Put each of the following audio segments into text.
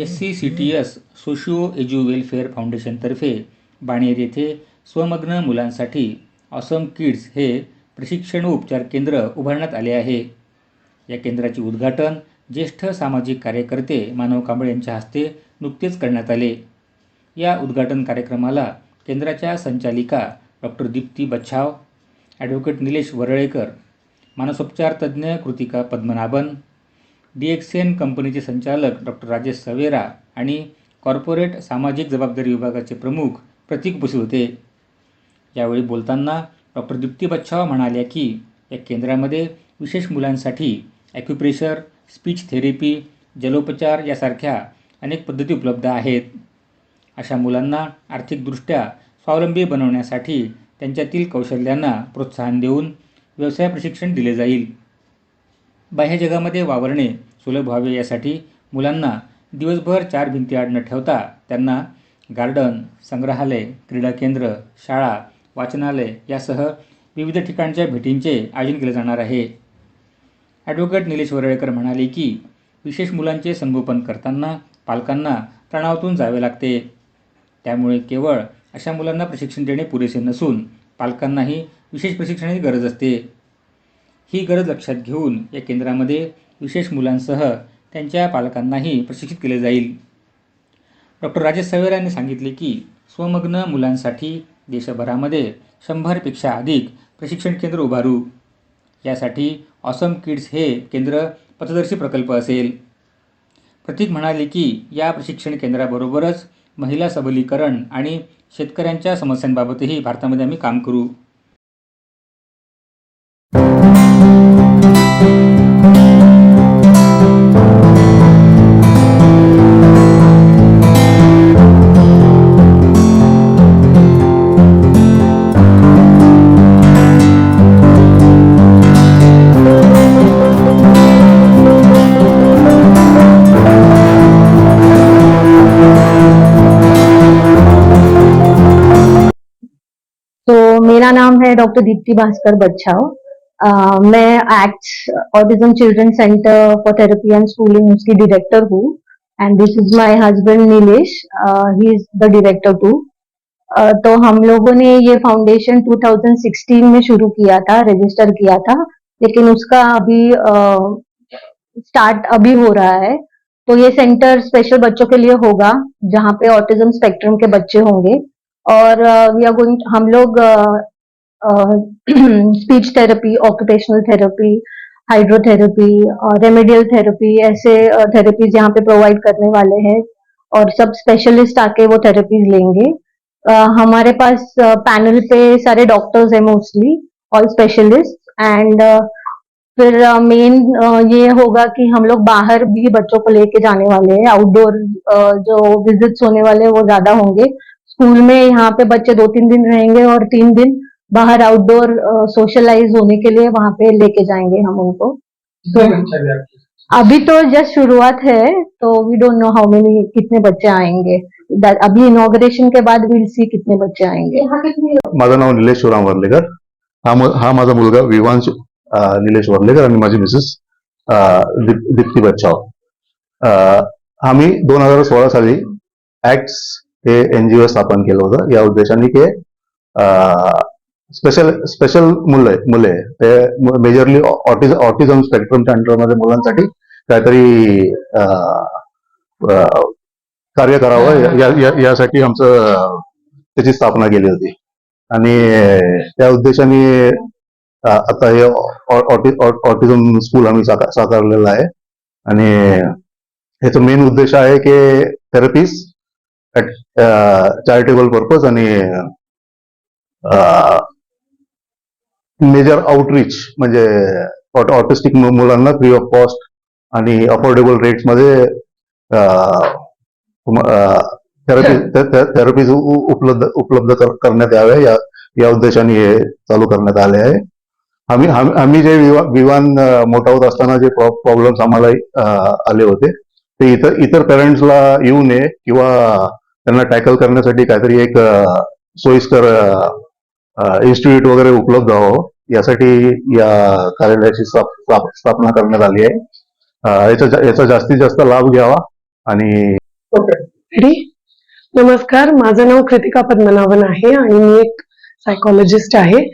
S C C T S socio edu welfare फाउंडेशनतर्फे Baner येथे स्वमग्न मुलांसाठी ऑसम किड्स हे प्रशिक्षण व उपचार केंद्र उभारण्यात आले आहे. या केंद्राचे उद्घाटन ज्येष्ठ सामाजिक कार्यकर्ते मानव कांबळे यांच्या हस्ते नुकतेच करण्यात आले. या उद्घाटन कार्यक्रमाला केंद्राच्या संचालिका डॉक्टर दीप्ती बच्छाव ॲडव्होकेट निलेश वरळेकर मानसोपचार तज्ज्ञ कृतिका पद्मनाभन डी एक्सेन कंपनीचे संचालक डॉक्टर राजेश सवेरा आणि कॉर्पोरेट सामाजिक जबाबदारी विभागाचे प्रमुख प्रतीक उपस्थित होते. यावेळी बोलताना डॉक्टर दीप्ती बच्छाव म्हणाल्या की या केंद्रामध्ये विशेष मुलांसाठी ॲक्युप्रेशर स्पीच थेरपी जलोपचार यासारख्या अनेक पद्धती उपलब्ध आहेत. अशा मुलांना आर्थिकदृष्ट्या स्वावलंबी बनवण्यासाठी त्यांच्यातील कौशल्यांना प्रोत्साहन देऊन व्यवसाय प्रशिक्षण दिले जाईल. बाह्य जगामध्ये वावरणे सुलभ व्हावे यासाठी मुलांना दिवसभर चार भिंती आड न ठेवता त्यांना गार्डन संग्रहालय क्रीडा केंद्र शाळा वाचनालय यासह विविध ठिकाणच्या भेटींचे आयोजन केले जाणार आहे. ॲडव्होकेट निलेश वरळेकर म्हणाले की विशेष मुलांचे संगोपन करताना पालकांना तणावातून जावे लागते. त्यामुळे केवळ अशा मुलांना प्रशिक्षण देणे पुरेसे नसून पालकांनाही विशेष प्रशिक्षणाची गरज असते. ही गरज लक्षात घेऊन या केंद्रामध्ये विशेष मुलांसह त्यांच्या पालकांनाही प्रशिक्षित केले जाईल. डॉक्टर राजेश सवेरा यांनी सांगितले की स्वमग्न मुलांसाठी देशभरामध्ये शंभरपेक्षा अधिक प्रशिक्षण केंद्र उभारू. यासाठी ऑसम किड्स हे केंद्र पथदर्शी प्रकल्प असेल. प्रतीक म्हणाले की या प्रशिक्षण केंद्राबरोबरच महिला सबलीकरण आणि शेतकऱ्यांच्या समस्यांबाबतही भारतामध्ये आम्ही काम करू. मेरा नाम है डॉक्टर दीप्ति भास्कर बच्छाव मैं ACT autism children centre for therapy and schooling उसकी डायरेक्टर हूँ and this is my husband Nilesh he is the director too तो हम लोगों ने ये फाउंडेशन 2016 में शुरू किया था रजिस्टर किया था, लेकिन उसका अभी स्टार्ट अभी हो रहा है। तो ये सेंटर स्पेशल बच्चों के लिए होगा, जहाँ पे ऑटिज्म स्पेक्ट्रम के बच्चे होंगे। और वी आर गोइंग हम लोग speech therapy occupational therapy hydrotherapy remedial therapy ऐसे थेरेपीज यहाँ पे प्रोवाइड करने वाले हैं। और सब स्पेशलिस्ट आके वो थेरेपीज लेंगे। अ, हमारे पास पैनल uh, पे सारे डॉक्टर्स हैं मोस्टली ऑल स्पेशलिस्ट एंड फिर मेन uh, uh, ये होगा कि हम लोग बाहर भी बच्चों को लेके जाने वाले हैं। आउटडोर uh, जो विजिट्स होने वाले हैं वो ज़्यादा होंगे। स्कूल में यहाँ पे बच्चे दो तीन दिन रहेंगे और तीन दिन बाहर आउटडोर सोशलाइज होने के लिए वहाँ पे लेके जाएँगे हम उनको। बच्चे अभी तो जस्ट शुरुआत है तो we don't know how many कितने बच्चे आएँगे। अभी इनॉग्रेशन के बाद विल सी कितने बच्चे आएँगे। माझं नाव निलेश शिवराम वर्लेकर। हा हा माझा मुलगा विवांश निलेश वर्लेकर आणि माझी मिसेस अं, दीप- दीप्ती बच्चाव. आम्ही दोन हज़ार सोळा साली ऍक्ट्स हे एनजीओ स्थापन केलं होतं. या उद्देशाने की स्पेशल स्पेशल मुलं मुले ते मेजरली ऑटिझ ऑटिझम स्पेक्ट्रमच्या अंडरमध्ये मुलांसाठी काहीतरी कार्य करावं. या- या- या- यासाठी आमचं त्याची स्थापना केली होती. आणि त्या उद्देशाने आता हे ऑटिझम स्कूल आम्ही साकार साकारलेलं आहे. आणि ह्याचं मेन उद्देश आहे की थेरपीज चॅरिटेबल पर्पज आणि मेजर आउटरीच म्हणजे ऑटिस्टिक मुलांना फ्री ऑफ कॉस्ट आणि अफोर्डेबल रेट्समध्ये थेरपी थेरपीज उपलब्ध उपलब्ध कर- करण्यात यावे. या या उद्देशाने हे चालू करण्यात आले आहे. आम्ही आम्ही जे विवा- विमान अ, मोठावत असताना जे प्रॉब्लेम्स आम्हाला आले होते ते इतर इतर पेरेंट्सला येऊ नये किंवा त्यांना टॅकल करण्यासाठी काहीतरी एक सोयीस्कर इन्स्टिट्यूट वगैरे उपलब्ध व्हावं यासाठी या कार्यालयाची स्थाप- स्थाप- स्थापना करण्यात आली आहे. याचा याचा जास्तीत जास्त लाभ घ्यावा आणि रेडी नमस्कार. माझं नाव कृतिका पद्मनाभन आहे आणि मी एक सायकोलॉजिस्ट आहे.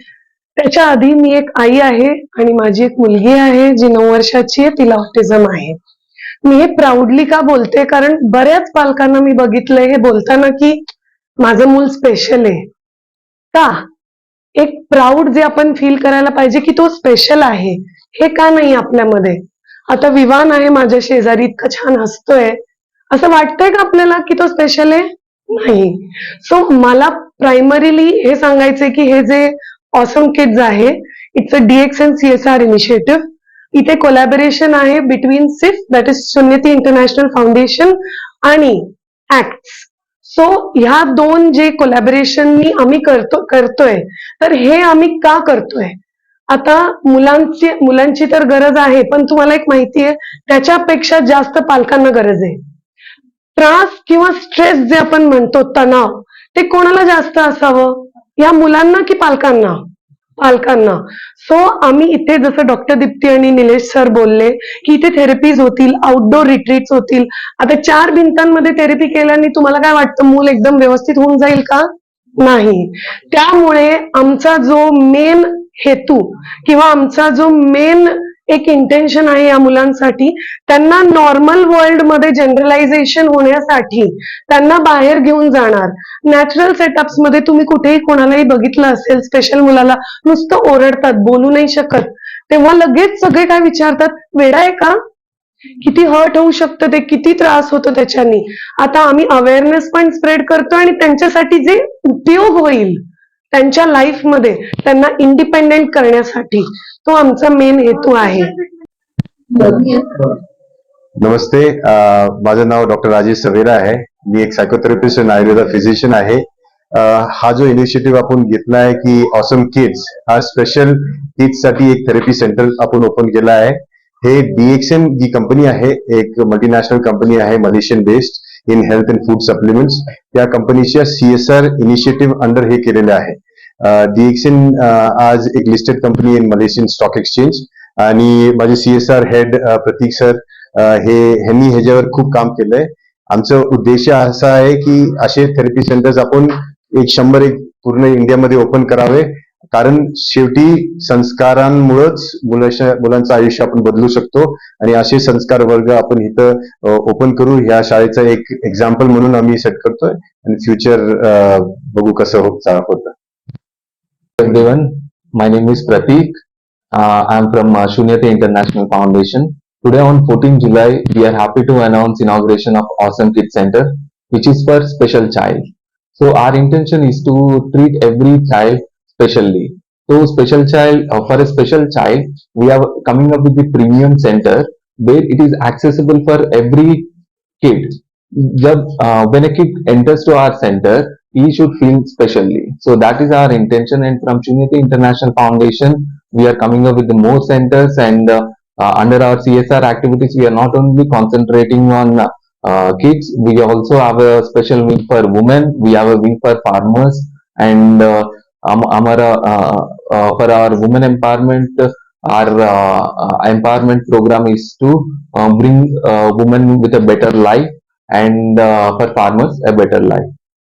त्याच्या आधी मी एक आई आहे आणि माझी एक मुलगी आहे जी नऊ वर्षाची आहे. तिला ऑटिझम आहे. मी हे प्राऊडली का बोलते? कारण बऱ्याच पालकांना मी बघितलंय हे बोलताना की माझं मूल स्पेशल आहे. का? एक प्राऊड जे आपण फील करायला पाहिजे की तो स्पेशल आहे हे का नाही आपल्यामध्ये? आता विवान आहे माझ्या शेजारी इतकं छान हसतोय. असं वाटतंय का आपल्याला की तो स्पेशल आहे? नाही. सो मला प्रायमरीली हे सांगायचंय की हे जे ऑसम किड्स आहे it's a D X N C S R initiative इथे कोलॅबोरेशन आहे बिटवीन सिफ दॅट इज सुन्यती इंटरनॅशनल फाउंडेशन आणि ऍक्ट्स सो ह्या दोन जे कोलॅबोरेशन आम्ही करतो करतोय तर हे आम्ही का करतोय? आता मुलांची मुलांची तर गरज आहे पण तुम्हाला एक माहिती आहे त्याच्यापेक्षा जास्त पालकांना गरज आहे. त्रास किंवा स्ट्रेस जे आपण म्हणतो तणाव ते कोणाला जास्त असावं? या मुलांना की पालकांना? पालकांना. सो आम्ही इथे जसं डॉक्टर दीप्ती आणि निलेश सर बोलले की इथे थेरपीज होतील आउटडोर रिट्रीट्स होतील. आता चार भिंतांमध्ये थेरपी केल्याने तुम्हाला काय वाटतं? मूल एकदम व्यवस्थित होऊन जाईल का? नाही. त्यामुळे आमचा जो मेन हेतू किंवा आमचा जो मेन एक इंटेन्शन आहे या मुलांसाठी. त्यांना नॉर्मल वर्ल्डमध्ये जनरलायझेशन होण्यासाठी त्यांना बाहेर घेऊन जाणार. नॅचरल सेटअप्समध्ये तुम्ही कुठेही कोणालाही बघितलं असेल स्पेशल मुलाला नुसतं ओरडतात बोलू नाही शकत. तेव्हा लगेच सगळे काय विचारतात वेडा आहे का? किती हर्ट होऊ शकतं ते? किती त्रास होतो त्याच्यानी? आता आम्ही अवेअरनेस पण स्प्रेड करतो आणि त्यांच्यासाठी जे उपयोग होईल त्यांच्या लाईफमध्ये त्यांना इंडिपेंडेंट करण्यासाठी तो आमचा मेन हेतू आहे. नमस्ते माझं नाव डॉक्टर राजेश सवेरा आहे. मी एक सायकोथेरपिस्ट आणि आयुर्वेदा फिजिशियन आहे. हा जो इनिशिएटिव्ह आपण घेतला आहे की ऑसम किड्स हा स्पेशल किड्ससाठी एक थेरपी सेंटर आपण ओपन केला आहे. हे डीएक्सएन जी कंपनी आहे एक मल्टीनॅशनल कंपनी आहे Malaysian based in health and food supplements त्या कंपनीच्या सीएसआर इनिशिएटिव्ह अंडर हे केलेले आहे. डीएक्सएन आज एक listed company in Malaysian stock exchange आणि माझे सीएसआर हेड प्रतीक सर हे ह्यांनी ह्याच्यावर खूप काम केलंय. आमचं उद्देश असा आहे की असे थेरपी सेंटर्स आपण एक शंभर एक पूर्ण इंडियामध्ये ओपन करावे. कारण शेवटी संस्कारांमुळेच मुलांचं आयुष्य आपण बदलू शकतो. आणि असे संस्कार वर्ग आपण इथं ओपन करू. ह्या शाळेचं एक एक्झाम्पल म्हणून आम्ही सेट करतोय. आणि फ्युचर बघू कसं होत होतं. Everyone. My name is Pratik. Uh, I'm from uh, Shunyati International Foundation. Today on 14 July, we are happy to announce inauguration of Awesome Kids Center, which is for special child. So our intention is to treat every child specially. So special child, uh, for a special child, we are coming up with the premium center where it is accessible for every kid. जब uh, when a kid enters to our center, he should feel specially. So that is our intention. And from Shunyati International Foundation, we are coming up with more centers and uh, uh, under our CSR activities, we are not only concentrating on uh, uh, kids, we also have a special wing for women, we have a wing for farmers and uh, um, uh, uh, for our women empowerment, our uh, uh, empowerment program is to uh, bring uh, women with a better life and uh, for farmers a better life.